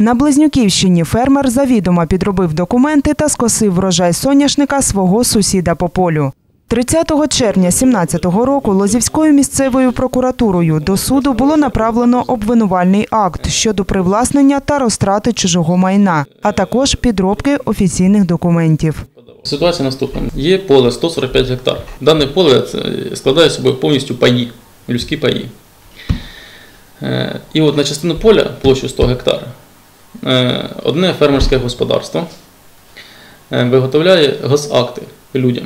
На Близнюківщині фермер завідомо підробив документи та скосив врожай соняшника свого сусіда по полю. 30 червня 2017 року Лозівською місцевою прокуратурою до суду було направлено обвинувальний акт щодо привласнення та розтрати чужого майна, а також підробки офіційних документів. Ситуація наступна. Є поле 145 гектар. Дане поле це складає собою повністю паї, людські паї. Е, І от на частину поля площу 100 гектар е, одне фермерське господарство е, виготовляє госакти людям.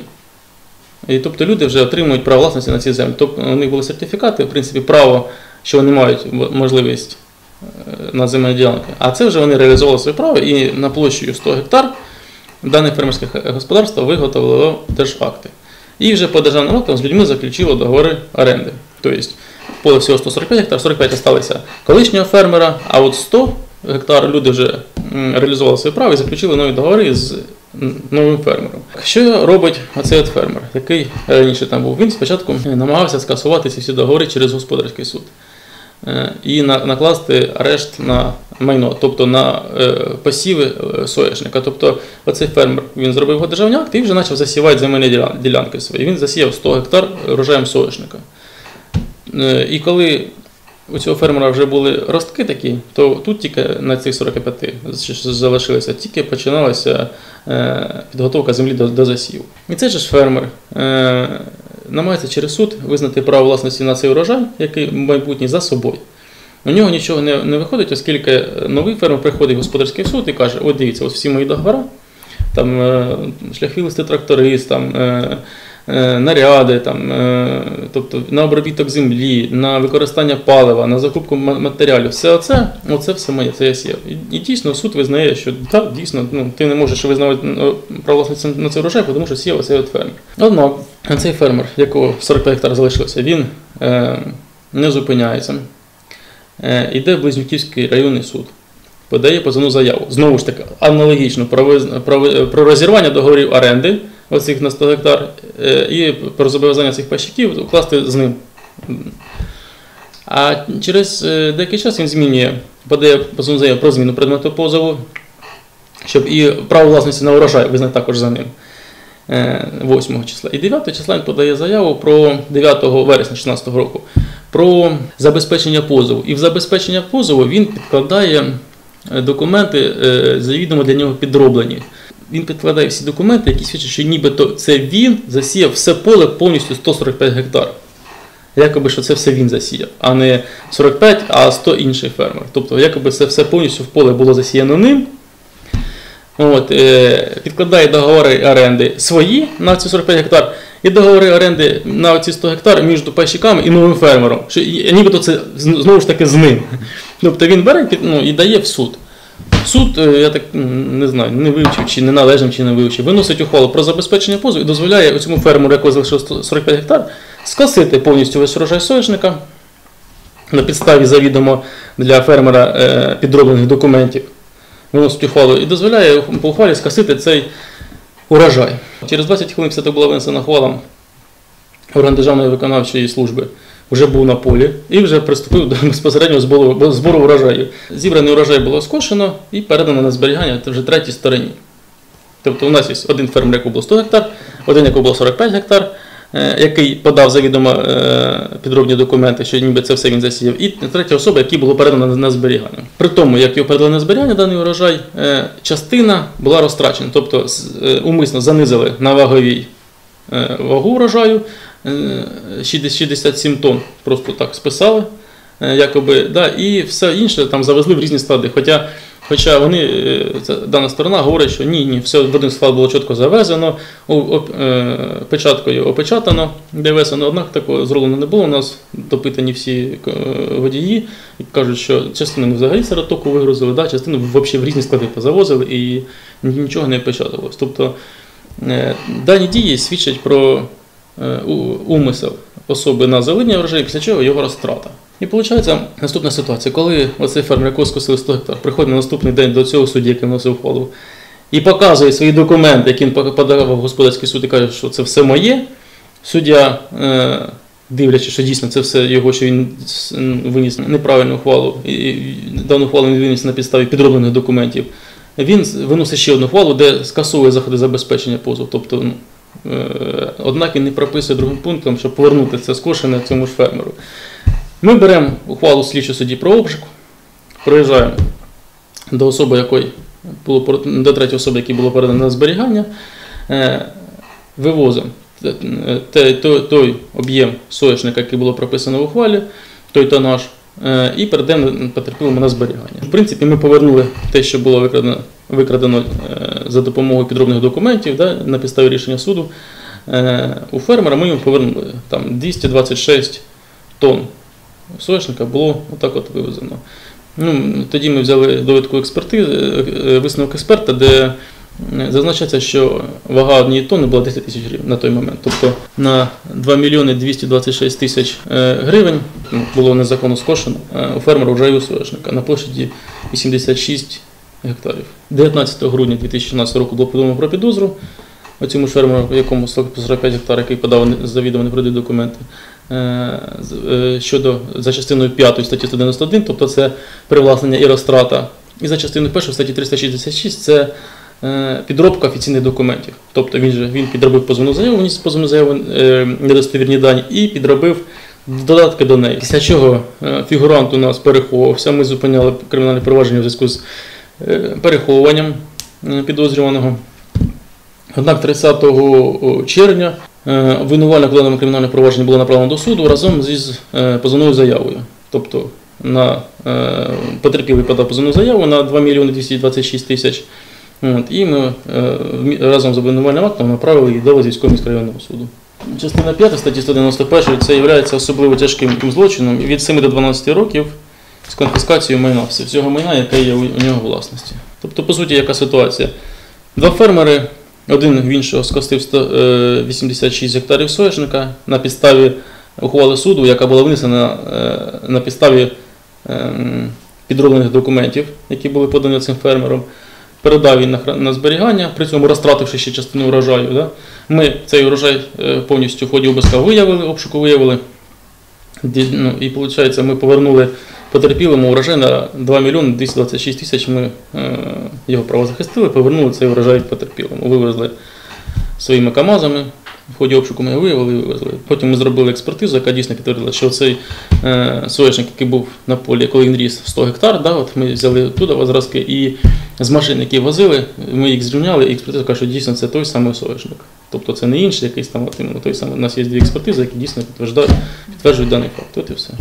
І тобто люди вже отримують право власності на ці землі. Тобто у них були сертифікати, в принципі, право, що вони мають можливість е, на земельні ділянки. А це вже вони реалізовували своє право і на площею 100 гектар дане фермерське господарство виготовило держакти. І вже по державним актам з людьми заключило договори оренди. Тобто поле всього 145 гектар, 45 залишилися колишнього фермера, а от 100 гектар люди вже реалізували своє право і заключили нові договори з новим фермером. Що робить оцей от фермер, який раніше там був? Він спочатку намагався скасувати ці всі договори через господарський суд. Е, і накласти арешт на майно, тобто на е, посіви е, соняшника. Тобто оцей фермер він зробив його державний акт і вже почав засівати земельні ділянки свої. Він засіяв 100 гектар врожаєм соняшника. Е, І коли у цього фермера вже були ростки такі, то тут тільки на цих 45 що залишилося, тільки починалася е, підготовка землі до, засіву. І цей же ж фермер е, намагається через суд визнати право власності на цей урожай, який майбутній за собою. У нього нічого не, не виходить, оскільки новий фермер приходить в господарський суд і каже: от дивіться, ось всі мої договори, там е, шляхвілисти тракторист, там, наряди, там, е, тобто на обробіток землі, на використання палива, на закупку матеріалів. Все оце, оце все моє, це я сіяв. І, дійсно суд визнає, що так, дійсно, ну, ти не можеш визнавати ну, право на цей урожай, тому що сіяв цей фермер. Однак цей фермер, якого 45 гектар залишилося, він е, не зупиняється. Е, Іде в Близнюківський районний суд, подає позовну заяву. Знову ж таки, аналогічно про розірвання договорів оренди оцих на 100 гектар е, і про зобов'язання цих пащиків укласти з ним. А через е, деякий час він змінює, подає заяву про зміну предмету позову, щоб і право власності на урожай визнати також за ним. е, 8 числа. І 9 числа він подає заяву про 9 вересня 2016 року про забезпечення позову. І в забезпечення позову він підкладає е, документи, е, завідомо для нього підроблені. Він підкладає всі документи, які свідчать, що нібито це він засіяв все поле повністю 145 гектар. Якоби що це все він засіяв, а не 45, а 100 інших фермер. Тобто, якоби це все повністю в поле було засіяно ним. От, е, підкладає договори оренди свої на ці 45 гектар, і договори оренди на ці 100 гектар між пайщиками і новим фермером. Що, і, нібито це знову ж таки з ним. Тобто він бере ну, і дає в суд. Суд, е, я так не знаю, не вивчив, чи неналежним, чи не вивчив, виносить ухвалу про забезпечення позову і дозволяє цьому фермеру, якого залишилось 45 гектар, скосити повністю весь урожай соняшника на підставі завідомо для фермера е, підроблених документів. Виносить ухвалу і дозволяє по ухвалі скосити цей урожай. Через 20 хвилин після того була винесена ухвала орган Державної виконавчої служби вже був на полі і вже приступив до безпосереднього збору, збору урожаю. Зібраний урожай було скошено і передано на зберігання вже третій стороні. Тобто у нас є один фермер, якому було 100 гектар, один, якому було 45 гектар, е, який подав завідомо е, підробні документи, що ніби це все він засіяв, і третя особа, якій було передано на- зберігання. При тому, як його передали на зберігання, даний урожай, е, частина була розтрачена, тобто умисно занизили на ваговій вагу урожаю 60 67 тонн, просто так списали, е, якоби, да, і все інше там завезли в різні склади. Хоча, хоча вони, е, дана сторона говорить, що ні, ні, все в один склад було чітко завезено, е, печаткою опечатано, де везено, однак такого зроблено не було. У нас допитані всі е, водії кажуть, що частину взагалі серед току вигрузили, да, частину взагалі в різні склади позавозили і нічого не опечатувалось. Тобто Е, Дані дії свідчать про е, умисел особи на залиння врожаю, після чого його розтрата. І виходить наступна ситуація, коли оцей фермер, якого скосили 100 гектар, приходить на наступний день до цього судді, який вносив ухвалу, і показує свої документи, які він подавав в господарський суд і каже, що це все моє. Суддя е, дивлячись, що дійсно це все його, що він виніс неправильну ухвалу, і дану ухвалу він виніс на підставі підроблених документів. Він виносить ще одну ухвалу, де скасовує заходи забезпечення позову. Тобто, ну, е, однак він не прописує другим пунктом, щоб повернути це скошене цьому ж фермеру. Ми беремо ухвалу слідчого судді про обшук, приїжджаємо до особи, якої було до третьої особи, якій було передано на зберігання, е, вивозимо той, той об'єм соняшника, який було прописано в ухвалі, той тонаж, е, і передаємо потерпілому на зберігання. В принципі, ми повернули те, що було викрадено, викрадено е, за допомогою підробних документів да, на підставі рішення суду. Е, У фермера ми йому повернули там 226 тонн соняшника було отак от вивезено. Ну, тоді ми взяли довідку експертизи, е, висновок експерта, де зазначається, що вага однієї тонни була 10 тисяч гривень на той момент. Тобто на 2 мільйони 226 тисяч гривень ну, було незаконно скошено у фермера врожаю соняшника на площаді 86 гектарів. 19 грудня 2016 року було повідомлено про підозру оцьому фермеру, якому 45 гектар, який подав завідомо неправдиві документи. Е, е, щодо за частиною 5 статті 191, тобто це привласнення і розтрата. І за частиною 1 статті 366 це е, підробка офіційних документів. Тобто він же він підробив позовну заяву, вніс позовну заяву недостовірні дані і підробив додатки до неї. Після чого фігурант у нас переховувався. Ми зупиняли кримінальне провадження в зв'язку з е, переховуванням е, підозрюваного. Однак 30 червня е, обвинувальник в даному кримінальному провадженні було направлено до суду разом зі позовною заявою. Тобто на потерпілий подав позовну заяву на 2 мільйони 226 тисяч. І ми разом з обвинувальним актом направили її до Лазівського міськрайонного суду. Частина 5 статті 191 це є особливо тяжким злочином від 7 до 12 років з конфіскацією майна, всього майна, яке є у нього власності. Тобто, по суті, яка ситуація? Два фермери, один в іншого скостив 100, е, 86 гектарів соняшника на підставі ухвали суду, яка була винесена е, на підставі ем, підроблених документів, які були подані цим фермером. Передав він на, зберігання, при цьому розтративши ще частину урожаю. Да? Ми цей урожай е, повністю в ході обиска виявили, обшуку виявили. Ну, і виходить, ми повернули потерпілому урожай на 2 мільйони 226 тисяч. Ми е, його право захистили, повернули цей урожай потерпілому. Вивезли своїми КАМАЗами. В ході обшуку ми його виявили і вивезли. Потім ми зробили експертизу, яка дійсно підтвердила, що цей е, соняшник, який був на полі, коли він ріс 100 гектар, да, от ми взяли туди зразки і з машин, які возили, ми їх зрівняли, і експертиза каже, що дійсно це той самий соняшник. Тобто це не інший якийсь там, от той самий. У нас є дві експертизи, які дійсно підтверджують, підтверджують даний факт. От і все.